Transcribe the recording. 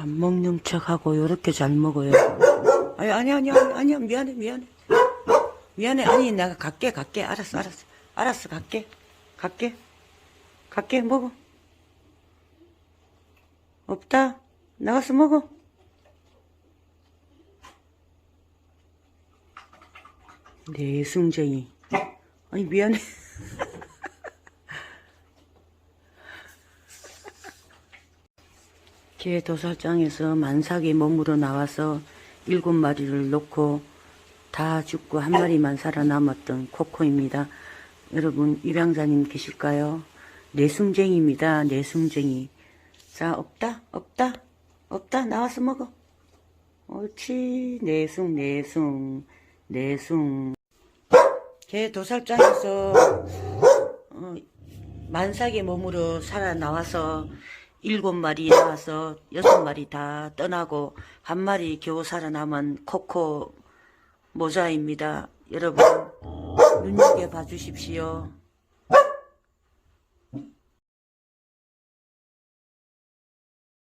안 먹는 척하고 요렇게 잘 먹어요. 아니 아니 아니 아니 아니야 미안해 미안해. 미안해. 아니 내가 갈게 갈게. 알았어 알았어. 알았어 갈게. 갈게. 갈게 먹어. 없다. 나가서 먹어. 내숭쟁이. 아니 미안해 개 도살장에서 만삭이 몸으로 나와서 일곱 마리를 놓고 다 죽고 한 마리만 살아남았던 코코입니다. 여러분 입양자님 계실까요? 내숭쟁이입니다. 내숭쟁이. 자 없다 없다 없다 나와서 먹어. 옳지 내숭 내숭 내숭. 개 도살장에서 어, 만삭의 몸으로 살아나와서 일곱 마리 나와서 여섯 마리 다 떠나고 한 마리 겨우 살아남은 코코 모자입니다. 여러분 눈여겨 봐 주십시오.